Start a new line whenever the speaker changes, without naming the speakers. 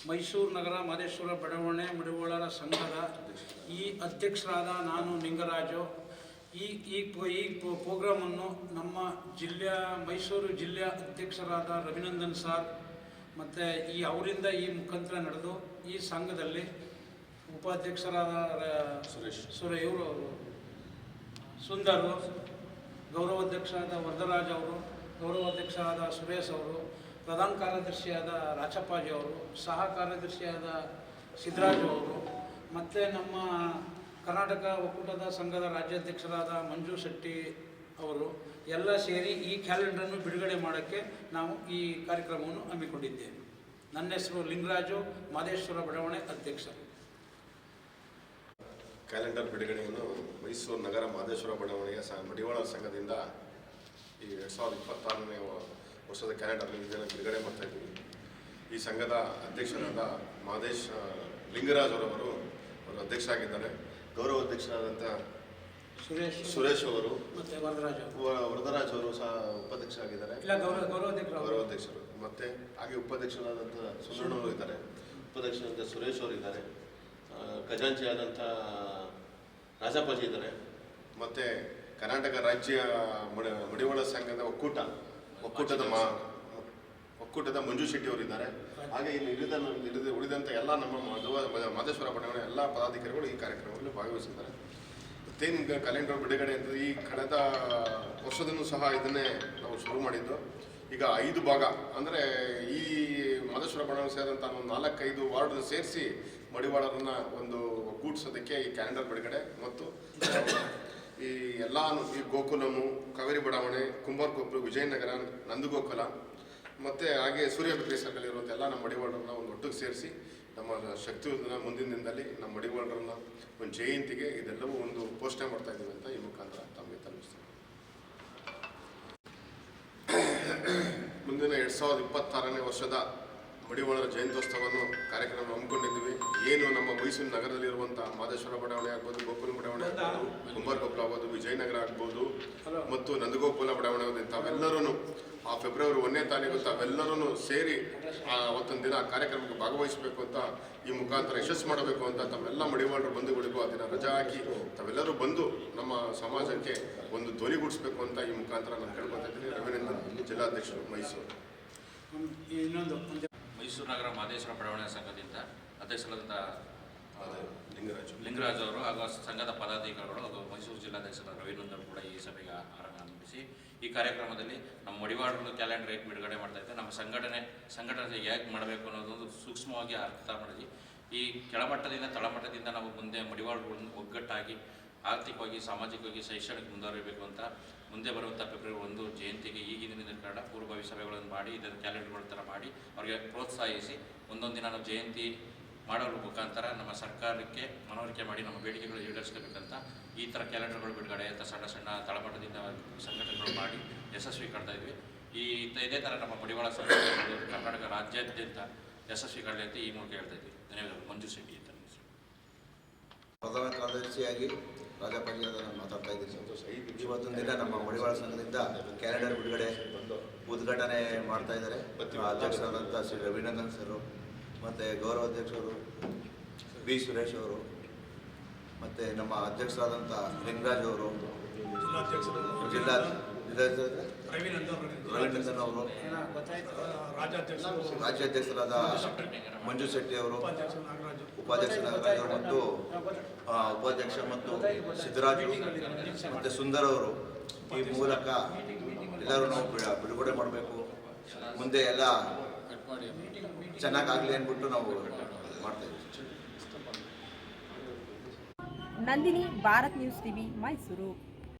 ಮೈಸೂರು ನಗರ ಮಾದೇಶ್ವರ ಬಡಾವಣೆ ಮಡಿವಾಳರ ಸಂಘದ ಈ ಅಧ್ಯಕ್ಷರಾದ ನಾನು ನಿಂಗರಾಜು ಈ ಈ ಪೊ- ಈ ಪೊ- ಪ್ರೋಗ್ರಾಮನ್ನು ನಮ್ಮ ಜಿಲ್ಲೆಯ ಮೈಸೂರು ಜಿಲ್ಲೆಯ ಅಧ್ಯಕ್ಷರಾದ ರವಿನಂದನ್ ಸಾರ್ ಮತ್ತು ಈ ಅವರಿಂದ ಈ ಮುಖಾಂತರ ನಡೆದು ಈ ಸಂಘದಲ್ಲಿ ಉಪಾಧ್ಯಕ್ಷರಾದ
ಸುರೇಶ್.
ಸುರ ಇವರು ಸುಂದರ್ ಗೌರವಾಧ್ಯಕ್ಷರಾದ ವರದರಾಜ್ ಅವರು ಗೌರವಾಧ್ಯಕ್ಷರಾದ ಸುರೇಶ್ ಅವರು ಪ್ರಧಾನ ಕಾರ್ಯದರ್ಶಿಯಾದ ರಾಚಪ್ಪಾಜಿ ಅವರು, ಸಹ ಕಾರ್ಯದರ್ಶಿಯಾದ ಸಿದ್ದರಾಜು ಅವರು, ಮತ್ತು ನಮ್ಮ ಕರ್ನಾಟಕ ಒಕ್ಕೂಟದ ಸಂಘದ ರಾಜ್ಯಾಧ್ಯಕ್ಷರಾದ ಮಂಜು ಶೆಟ್ಟಿ ಅವರು ಎಲ್ಲ ಸೇರಿ ಈ ಕ್ಯಾಲೆಂಡರನ್ನು ಬಿಡುಗಡೆ ಮಾಡೋಕ್ಕೆ ನಾವು ಈ ಕಾರ್ಯಕ್ರಮವನ್ನು ಹಮ್ಮಿಕೊಂಡಿದ್ದೇವೆ. ನನ್ನ ಹೆಸರು ಲಿಂಗರಾಜು, ಮಾದೇಶ್ವರ ಬಡಾವಣೆ ಅಧ್ಯಕ್ಷ.
ಕ್ಯಾಲೆಂಡರ್ ಬಿಡುಗಡೆಯನ್ನು ಮೈಸೂರು ನಗರ ಮಾದೇಶ್ವರ ಬಡಾವಣೆಯ ಸ ಮಡಿವಾಳ ಸಂಘದಿಂದ ಈ ಎರಡು ಸಾವಿರದ ಇಪ್ಪತ್ತಾರನೇ ವರ್ಷದ ಕ್ಯಾಲೆಂಡರ್ ಇದನ್ನು ಬಿಡುಗಡೆ ಮಾಡ್ತಾ ಇದ್ದೀವಿ. ಈ ಸಂಘದ ಅಧ್ಯಕ್ಷರಾದ ಮಾದೇಶ್ ಲಿಂಗರಾಜ್ ಅವರವರು ಅವರು ಅಧ್ಯಕ್ಷರಾಗಿದ್ದಾರೆ. ಗೌರವ ಅಧ್ಯಕ್ಷರಾದಂಥ
ಸುರೇಶ್
ಸುರೇಶ್ ಅವರು
ಮತ್ತು ವರದರಾಜ್
ವರದರಾಜ್ ಅವರು ಸಹ ಉಪಾಧ್ಯಕ್ಷ
ಆಗಿದ್ದಾರೆ ಗೌರವ ಗೌರವಾಧ್ಯಕ್ಷರು
ಮತ್ತು ಹಾಗೆ ಉಪಾಧ್ಯಕ್ಷರಾದಂಥ ಅವರು ಇದ್ದಾರೆ. ಉಪಾಧ್ಯಕ್ಷರಾದಂಥ ಸುರೇಶ್ ಅವರು ಇದ್ದಾರೆ. ಖಜಾಂಚಿ ಆದಂಥ ರಾಜಪ್ಪಾಜಿ ಇದ್ದಾರೆ. ಮತ್ತೆ ಕರ್ನಾಟಕ ರಾಜ್ಯ ಮಡ ಮಡಿವಾಳ ಸಂಘದ ಒಕ್ಕೂಟ ಒಕ್ಕೂಟದ ಮಾ, ಒಕ್ಕೂಟದ ಮಂಜು ಶೆಟ್ಟಿ ಅವರು ಇದ್ದಾರೆ. ಹಾಗೆ ಇಲ್ಲಿ ಇಳಿದ ಇಳಿದ ಉಳಿದಂಥ ಎಲ್ಲ ನಮ್ಮ ಮಾದೇಶ್ವರ ಬಡಾವಣೆ ಎಲ್ಲ ಪದಾಧಿಕಾರಿಗಳು ಈ ಕಾರ್ಯಕ್ರಮದಲ್ಲಿ ಭಾಗವಹಿಸಿದ್ದಾರೆ. ಮತ್ತೇನು ಕ್ಯಾಲೆಂಡರ್ ಬಿಡುಗಡೆ ಅಂತ ಈ ಕಳೆದ ವರ್ಷದಲ್ಲೂ ಸಹ ಇದನ್ನೇ ನಾವು ಶುರು ಮಾಡಿದ್ದು. ಈಗ ಐದು ಭಾಗ, ಅಂದರೆ ಈ ಮಾದೇಶ್ವರ ಬಡಾವಣೆ ಸೇರಿದಂಥ ಒಂದು ನಾಲ್ಕೈದು ವಾರ್ಡ್ ಸೇರಿಸಿ ಮಡಿವಾಳರನ್ನ ಒಂದು ಒಗ್ಗೂಡಿಸೋದಕ್ಕೆ ಈ ಕ್ಯಾಲೆಂಡರ್ ಬಿಡುಗಡೆ. ಮತ್ತು ಈ ಎಲ್ಲ ಈ ಗೋಕುಲಮು, ಕಾವೇರಿ ಬಡಾವಣೆ ಕುಂಬಾರ್ಕೊಪ್ಪಲು ವಿಜಯನಗರ, ನಂದಗೋಕುಲ, ಮತ್ತು ಹಾಗೆ ಸೂರ್ಯ ಬೇಕರಿ ಸರ್ಕಲ್ ಎಲ್ಲ ನಮ್ಮ ಮಡಿವಾಳರನ್ನ ಒಂದು ಒಟ್ಟಿಗೆ ಸೇರಿಸಿ ನಮ್ಮ ಶಕ್ತಿಯುತನ ಮುಂದಿನ ದಿನದಲ್ಲಿ ನಮ್ಮ ಮಡಿವಾಳರನ್ನ ಒಂದು ಜಯಂತಿಗೆ ಇದೆಲ್ಲವೂ ಒಂದು ಪೋಷಣೆ ಮಾಡ್ತಾ ಇದ್ದೀವಿ ಅಂತ ಈ ಮುಖಾಂತರ ತಮಗೆ ತಲುಪಿಸ್ತೀವಿ ಮುಂದಿನ ಎರಡು ಸಾವಿರದ ಇಪ್ಪತ್ತಾರನೇ ವರ್ಷದ ಮಡಿವಾಳರ ಜಯಂತ್ಯೋತ್ಸವವನ್ನು ಕಾರ್ಯಕ್ರಮ ಹಮ್ಮಿಕೊಂಡಿದ್ದೀವಿ. ಏನು ನಮ್ಮ ಮೈಸೂರು ನಗರದಲ್ಲಿರುವಂಥ ಮಾದೇಶ್ವರ ಬಡಾವಣೆ ಆಗ್ಬೋದು ಗೋಕುಲ ಬಡಾವಣೆ ಆಗ್ಬೋದು ಕುಂಬಾರಕೊಪ್ಪಲು ಆಗ್ಬೋದು ವಿಜಯನಗರ ಆಗ್ಬೋದು ಮತ್ತು ನಂದಗೋಕುಲ ಬಡಾವಣೆ ತಾವೆಲ್ಲರೂ ಆ ಫೆಬ್ರವರಿ ಒಂದನೇ ತಾರೀಕು ತಾವೆಲ್ಲರೂ ಸೇರಿ ಆ ಅವತ್ತೊಂದು ದಿನ ಕಾರ್ಯಕ್ರಮಕ್ಕೆ ಭಾಗವಹಿಸಬೇಕು ಅಂತ ಈ ಮುಖಾಂತರ ಯಶಸ್ಸು ಮಾಡಬೇಕು ಅಂತ ತಮ್ಮೆಲ್ಲ ಮಡಿವಾಳರು ಬಂಧುಗಳಿಗೂ ಆ ದಿನ ರಜಾ ಹಾಕಿ ತಾವೆಲ್ಲರೂ ಬಂದು ನಮ್ಮ ಸಮಾಜಕ್ಕೆ ಒಂದು ಧ್ವನಿಗೂಡಿಸ್ಬೇಕು ಅಂತ ಈ ಮುಖಾಂತರ ನಾನು ಕೇಳ್ಕೊತಾ ಇದ್ದೀನಿ. ರವೀಂದ್ರ ಜಿಲ್ಲಾಧ್ಯಕ್ಷರು ಮೈಸೂರು.
ಇನ್ನೊಂದು
ಮೈಸೂರು ನಗರ ಮಾದೇಶ್ವರ ಬಡಾವಣೆ ಸಂಘದಿಂದ ಅಧ್ಯಕ್ಷರಾದಂಥ
ಲಿಂಗರಾಜ್.
ಲಿಂಗರಾಜು ಅವರು ಹಾಗೂ ಸಂಘದ ಪದಾಧಿಕಾರಿಗಳು ಹಾಗೂ ಮೈಸೂರು ಜಿಲ್ಲಾಧ್ಯಕ್ಷರ ರವಿನಂದನ್ ಕೂಡ ಈ ಸಭೆಗೆ ಆರಂಭಿಸಿ ಈ ಕಾರ್ಯಕ್ರಮದಲ್ಲಿ ನಮ್ಮ ಮಡಿವಾಳರು ಕ್ಯಾಲೆಂಡರ್ ಹೇಗೆ ಬಿಡುಗಡೆ ಮಾಡ್ತಾ ಇದ್ದಾರೆ. ನಮ್ಮ ಸಂಘಟನೆ ಸಂಘಟನೆ ಹೇಗೆ ಮಾಡಬೇಕು ಅನ್ನೋದೊಂದು ಸೂಕ್ಷ್ಮವಾಗಿ ಅರ್ಥ ಮಾಡಿದ್ವಿ. ಈ ಕೆಳಮಟ್ಟದಿಂದ ತಳಮಟ್ಟದಿಂದ ನಾವು ಮುಂದೆ ಮಡಿವಾಳಗಳನ್ನು ಒಗ್ಗಟ್ಟಾಗಿ ಆರ್ಥಿಕವಾಗಿ, ಸಾಮಾಜಿಕವಾಗಿ ಶೈಕ್ಷಣಿಕ ಮುಂದುವರಿಬೇಕು ಅಂತ ಮುಂದೆ ಬರುವಂಥ ಫೆಬ್ರವರಿ ಒಂದು ಜಯಂತಿಗೆ ಈಗಿನ ಕಾರಣ ಪೂರ್ವಭಾವಿ ಸಭೆಗಳನ್ನು ಮಾಡಿ ಇದರ ಕ್ಯಾಲೆಂಡರ್ಗಳ ಥರ ಮಾಡಿ ಅವರಿಗೆ ಪ್ರೋತ್ಸಾಹಿಸಿ ಒಂದೊಂದು ದಿನ ಜಯಂತಿ ಮಾಡೋದ್ರ ಮುಖಾಂತರ ನಮ್ಮ ಸರ್ಕಾರಕ್ಕೆ ಮನವರಿಕೆ ಮಾಡಿ, ನಮ್ಮ ಬೇಡಿಕೆಗಳು ಈಡೇರಿಸಬೇಕಂತ ಈ ಥರ ಕ್ಯಾಲೆಂಡರ್ಗಳು ಬಿಡುಗಡೆ ಅಂತ ಸಣ್ಣ ಸಣ್ಣ ತಳಮಟ್ಟದಿಂದ ಸಂಘಟನೆಗಳು ಮಾಡಿ ಯಶಸ್ವಿ ಕಾಣ್ತಾ ಇದ್ವಿ. ಈ ಇದೇ ಥರ ನಮ್ಮ ಮಡಿವಾಳ ಸಭೆ ಕರ್ನಾಟಕ ರಾಜ್ಯಾದ್ಯಂತ ಯಶಸ್ವಿ ಕಾಣಲಿ ಅಂತ ಈ ಮೂಲಕ ಹೇಳ್ತಾ ಇದ್ವಿ. ಧನ್ಯವಾದಗಳು. ಮಂಜು ಶೆಟ್ಟಿ ಅಂತ.
ಪ್ರಧಾನ ಕಾರ್ಯದರ್ಶಿಯಾಗಿ ರಾಜಪಾಲಿಯಾದ ನಾನು ಮಾತಾಡ್ತಾ ಇದ್ದೀನಿ ಇವತ್ತೊಂದು ದಿನ ನಮ್ಮ ಮಡಿವಾಳ ಸಂಘದಿಂದ ಕ್ಯಾಲೆಂಡರ್ ಬಿಡುಗಡೆ ಉದ್ಘಾಟನೆ ಮಾಡ್ತಾ ಇದ್ದಾರೆ. ಅಧ್ಯಕ್ಷರಾದಂಥ ಶ್ರೀ ರವಿನಂದನ್ ಸರ್ ಮತ್ತು ಗೌರವ ಅಧ್ಯಕ್ಷರು ಬಿ ಸುರೇಶ್ ಅವರು ಮತ್ತು ನಮ್ಮ ಅಧ್ಯಕ್ಷರಾದಂಥ ಲಿಂಗರಾಜ್ ಅವರು ಜಿಲ್ಲಾ ರವಿನಂದನ್ ಅವರು. ರಾಜ್ಯಾಧ್ಯಕ್ಷರಾದ ಮಂಜು ಶೆಟ್ಟಿ ಅವರು, ಉಪಾಧ್ಯಕ್ಷ ನಾಗರಾಜ್ ಅವರು ಮತ್ತು ಉಪಾಧ್ಯಕ್ಷ ಮತ್ತು ಸಿದ್ದರಾಜು ಮತ್ತು ಸುಂದರ್ ಅವರು ಈ ಮೂಲಕ ಎಲ್ಲರೂ ನಾವು ಬಿಡುಗಡೆ ಮಾಡಬೇಕು. ಮುಂದೆ ಎಲ್ಲ ಚೆನ್ನಾಗಾಗಲಿ ಅಂದ್ಬಿಟ್ಟು ನಾವು ಮಾಡ್ತೇವೆ
ನಂದಿನಿ, ಭಾರತ್ ನ್ಯೂಸ್ ಟಿವಿ, ಮೈಸೂರು.